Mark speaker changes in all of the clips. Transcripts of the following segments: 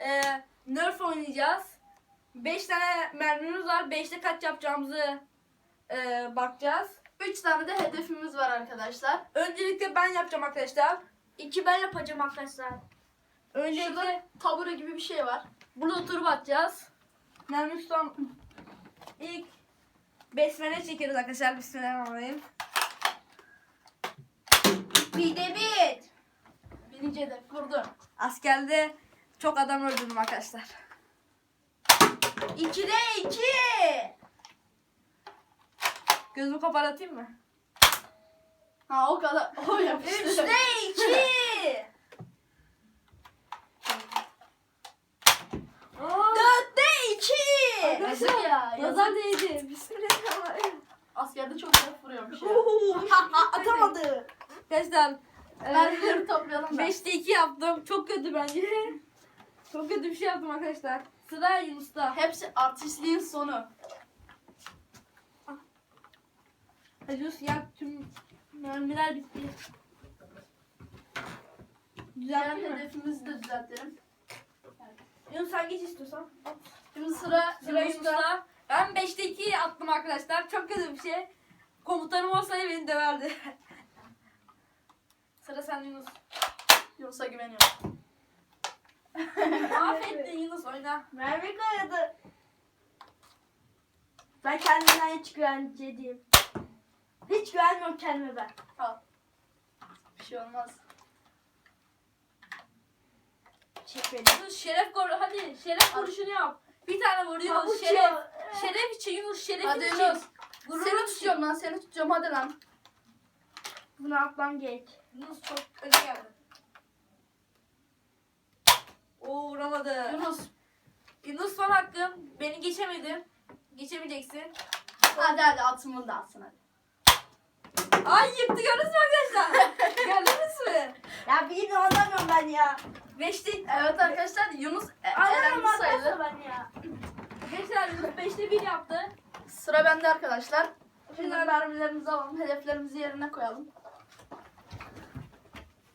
Speaker 1: e, Nerf oynayacağız. 5 tane mermimiz var. 5'te kaç yapacağımızı e, bakacağız.
Speaker 2: Üç tane de hedefimiz var arkadaşlar.
Speaker 1: Öncelikle ben yapacağım arkadaşlar.
Speaker 3: İki ben yapacağım arkadaşlar.
Speaker 1: Öncelikle
Speaker 2: Şurada tabure gibi bir şey var.
Speaker 1: burada oturup atacağız. Mermi tutan ilk besmele çekiyoruz arkadaşlar. Bismillahirrahmanirrahim.
Speaker 3: Bir de bir.
Speaker 2: Birinci hedef vurdum.
Speaker 1: Askerde çok adam öldürdüm arkadaşlar.
Speaker 3: İki de iki.
Speaker 1: Gözümü kapatayım mı?
Speaker 2: Ha o kadar. O yapıştı.
Speaker 3: Üç de iki. Dört de iki.
Speaker 2: Yazık ya.
Speaker 1: Nazar
Speaker 2: Yazık.
Speaker 1: değdi. Bismillahirrahmanirrahim.
Speaker 2: Askerde çok hedef vuruyormuş ya.
Speaker 3: Atamadı.
Speaker 1: Arkadaşlar
Speaker 2: Mermileri toplayalım da.
Speaker 1: 5'te 2 yaptım. Çok kötü bence. Çok kötü bir şey yaptım arkadaşlar. Sıra Yunus'ta.
Speaker 2: Hepsi artistliğin sonu.
Speaker 1: Hadi Yunus ya tüm mermiler bitti.
Speaker 2: Diğer
Speaker 1: Düzelttin mi?
Speaker 2: hedefimizi de düzeltelim.
Speaker 1: Yunus sen geç istiyorsan.
Speaker 2: Şimdi sıra
Speaker 1: Sıra.
Speaker 2: Yunus'ta.
Speaker 1: Ben 5'te 2 attım arkadaşlar. Çok kötü bir şey. Komutanım olsaydı beni döverdi. Sıra sen Yunus.
Speaker 2: Yunus'a güveniyorum.
Speaker 1: Affettin Yunus oyna.
Speaker 3: Merve kayadı. Ben kendimden hiç güvencediyim. Hiç güvenmiyorum kendime ben.
Speaker 2: Al. Bir şey olmaz.
Speaker 3: Çek beni.
Speaker 1: Yunus şeref koru. Hadi şeref koruşunu yap. Bir tane vur Yunus.
Speaker 3: Pabuç
Speaker 1: Şeref.
Speaker 3: ya.
Speaker 1: Şeref için Yunus. Şeref
Speaker 2: Hadi
Speaker 1: için.
Speaker 2: Yunus. Seni
Speaker 1: için.
Speaker 2: tutuyorum lan seni tutuyorum hadi lan.
Speaker 3: Bunu atmam gerek.
Speaker 1: Yunus çok öne geldi. Oo vuramadı.
Speaker 2: Yunus.
Speaker 1: Yunus son hakkım. Beni geçemedin. Geçemeyeceksin.
Speaker 2: Hadi hadi atımını da atsın hadi.
Speaker 1: Ay yıktı gördünüz mü arkadaşlar? Gördünüz mü?
Speaker 3: Ya bir de anlamıyorum ben ya.
Speaker 1: Beşte,
Speaker 2: Evet arkadaşlar Yunus e-
Speaker 3: Anlamıyorum
Speaker 2: elendi sayılır.
Speaker 3: arkadaşlar ben ya.
Speaker 1: arkadaşlar Yunus beşte bir yaptı.
Speaker 2: Sıra bende arkadaşlar. Şimdi mermilerimizi alalım. Hedeflerimizi yerine koyalım.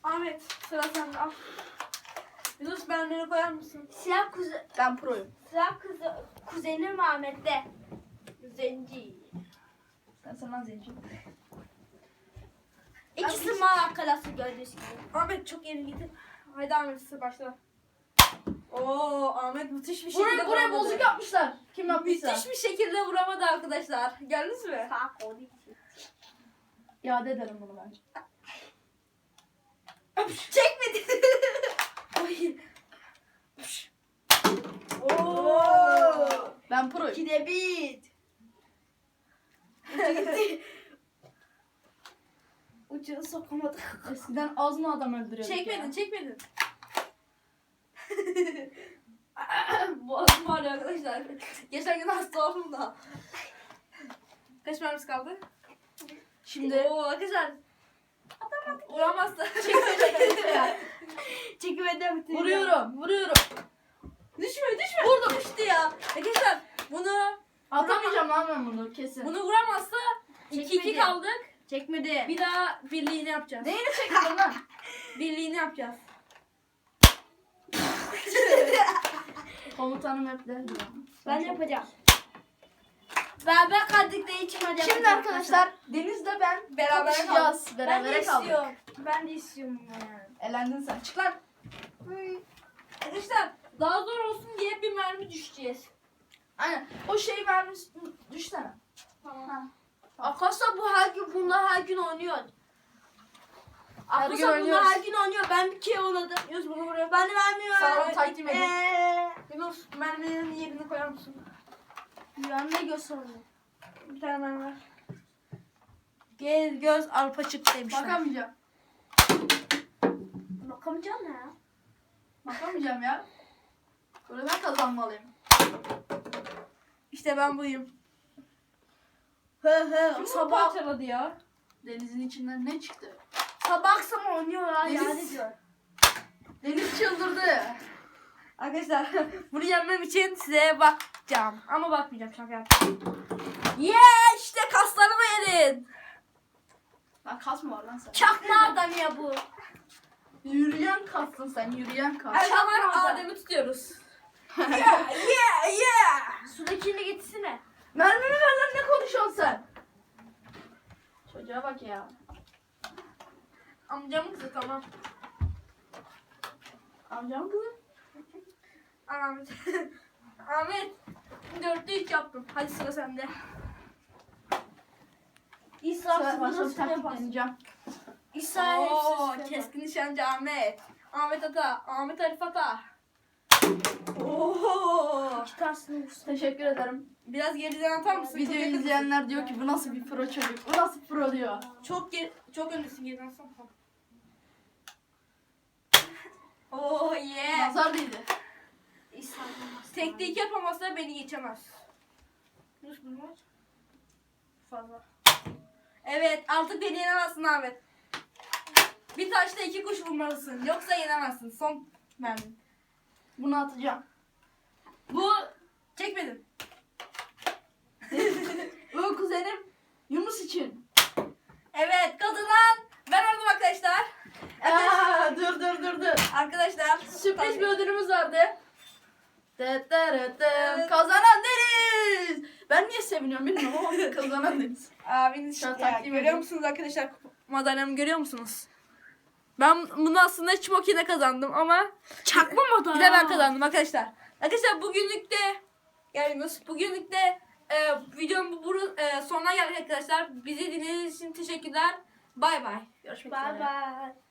Speaker 1: Ahmet sıra sende al. Yunus ben beni koyar mısın?
Speaker 3: Siyah kuze,
Speaker 2: Ben proyum.
Speaker 3: siyah kuze, kuzenim Ahmet'te. Zenci.
Speaker 2: Sen senden zenciyim.
Speaker 3: İkisi mal arkadaşı gördüğünüz gibi.
Speaker 1: Ahmet çok yeni gidin. Haydi Ahmet sıra başla. Oo Ahmet müthiş bir şekilde
Speaker 2: Buraya, buraya
Speaker 1: vuramadı.
Speaker 2: bozuk yapmışlar. Kim yapmışsa.
Speaker 1: Müthiş bir şekilde vuramadı arkadaşlar. Gördünüz mü?
Speaker 3: Sağ için.
Speaker 2: İade ederim bunu bence.
Speaker 1: Çekmedi. Ay.
Speaker 3: Oo.
Speaker 2: Ben proyum.
Speaker 3: İkide bir. Ucunu sokamadık.
Speaker 2: Eskiden az mı adam öldürüyorduk
Speaker 1: Çekmedin,
Speaker 2: ya?
Speaker 1: çekmedin. Boğazım ağrıyor arkadaşlar. Geçen gün hasta oldum da. Kaç mermimiz kaldı?
Speaker 2: Şimdi
Speaker 1: Oo arkadaşlar. Vuramazsa.
Speaker 3: Çekimede bitirdim.
Speaker 2: vuruyorum, vuruyorum.
Speaker 1: düşme, düşme. Vurdum. Düştü ya. Arkadaşlar bunu
Speaker 2: Atamayacağım lan ben bunu kesin.
Speaker 1: bunu vuramazsa 2-2
Speaker 3: Çekmedi.
Speaker 1: kaldık.
Speaker 3: Çekmedi.
Speaker 1: Bir daha birliğini yapacağız.
Speaker 2: Neyini çektin lan?
Speaker 1: Birliğini yapacağız.
Speaker 2: Komutanım hep derdi ya.
Speaker 3: Ben yapacağım. Beraber kaldık da hiç hadi
Speaker 2: Şimdi arkadaşlar Deniz'le ben
Speaker 1: Beraber
Speaker 2: kapışacağız.
Speaker 3: ben de
Speaker 2: Berabere kaldık.
Speaker 3: istiyorum. Ben de istiyorum yani.
Speaker 2: Elendin sen. Çık lan.
Speaker 1: Arkadaşlar daha zor olsun diye bir mermi düşeceğiz.
Speaker 2: Aynen. O şey vermiş. Düşsene.
Speaker 1: Tamam.
Speaker 3: Arkadaşlar bu her gün bunlar her gün oynuyor.
Speaker 2: gün
Speaker 3: Arkadaşlar bunlar
Speaker 2: oynuyoruz.
Speaker 3: her gün oynuyor. Ben bir kere oynadım. Yüz bunu vuruyor. Ben de vermiyorum.
Speaker 2: Sana onu takdim edeyim.
Speaker 3: Eee.
Speaker 1: Yunus mermilerin yerini koyar mısın?
Speaker 3: Ben de gösteriyor.
Speaker 1: Bir tane mermi ver. Gel göz arpa çık demişler.
Speaker 2: Bakamayacağım.
Speaker 3: Bakamayacağım ne ya?
Speaker 2: Bakamayacağım ya. Böyle ben kazanmalıyım.
Speaker 1: İşte ben buyum.
Speaker 3: Hı hı.
Speaker 1: Kim
Speaker 3: Sabah,
Speaker 1: parçaladı ya?
Speaker 2: Deniz'in içinden ne çıktı?
Speaker 3: sabah akşam oynuyor ya.
Speaker 2: Deniz-
Speaker 3: Yani diyor.
Speaker 2: Deniz çıldırdı.
Speaker 1: Arkadaşlar bunu yenmem için size bakacağım. Ama bakmayacağım şaka yaptım. Yeah işte kaslarımı yedin.
Speaker 2: Lan kas mı var lan sen?
Speaker 3: Çakma adam ya bu.
Speaker 2: Yürüyen kassın sen yürüyen kas.
Speaker 1: Her zaman. Adem'i tutuyoruz.
Speaker 3: Sudakini getirsene.
Speaker 2: Mermimi ver lan ne konuşuyorsun sen? Çocuğa bak ya.
Speaker 1: Amcamın kızı tamam.
Speaker 2: Amcam kızı.
Speaker 1: Ahmet. Ahmet. Dörtte üç yaptım. Hadi sıra sende.
Speaker 3: İsra
Speaker 2: Sen başka bir taktik deneyeceğim.
Speaker 3: İsra
Speaker 1: Oo,
Speaker 3: hepsi sıfır
Speaker 1: keskin nişancı Ahmet. Ahmet Ata. Ahmet Arif Ata.
Speaker 2: Teşekkür ederim.
Speaker 1: Biraz geriden atar mısın? Çok
Speaker 2: Videoyu
Speaker 1: yakın-
Speaker 2: izleyenler diyor ki bu nasıl bir pro çocuk? Bu nasıl pro diyor.
Speaker 1: Çok ger çok öndesin geriden atsana. Oh yeah.
Speaker 2: Nazar değdi.
Speaker 1: Tekte iki yapamazsa beni geçemez. Yunus bu maç. Fazla. Evet artık beni yenemezsin Ahmet. Bir taşla iki kuş vurmalısın. Yoksa yenemezsin. Son mermi.
Speaker 2: Bunu atacağım.
Speaker 1: Bu çekmedim.
Speaker 2: Bu kuzenim Yunus için.
Speaker 1: Evet kazanan ben oldum arkadaşlar.
Speaker 2: Aa, dur dur dur dur.
Speaker 1: Arkadaşlar
Speaker 2: Sürpriz bir ödülümüz vardı. Dı dı dı dı. Kazanan Deniz. Ben niye seviniyorum bilmiyorum ama kazanan Deniz.
Speaker 1: Abiniz
Speaker 2: Şu an
Speaker 1: ya,
Speaker 2: takdim
Speaker 1: görüyor musunuz arkadaşlar madalyamı görüyor musunuz? Ben bunu aslında çimokine kazandım ama
Speaker 3: Çakma mı
Speaker 1: bir de ben kazandım arkadaşlar. Arkadaşlar bugünlük de yani Yunus bugünlük de e, videonun bu, e, sonuna geldik arkadaşlar. Bizi dinlediğiniz için teşekkürler. Bay bay.
Speaker 2: Görüşmek
Speaker 3: Bye
Speaker 2: üzere.
Speaker 3: bye.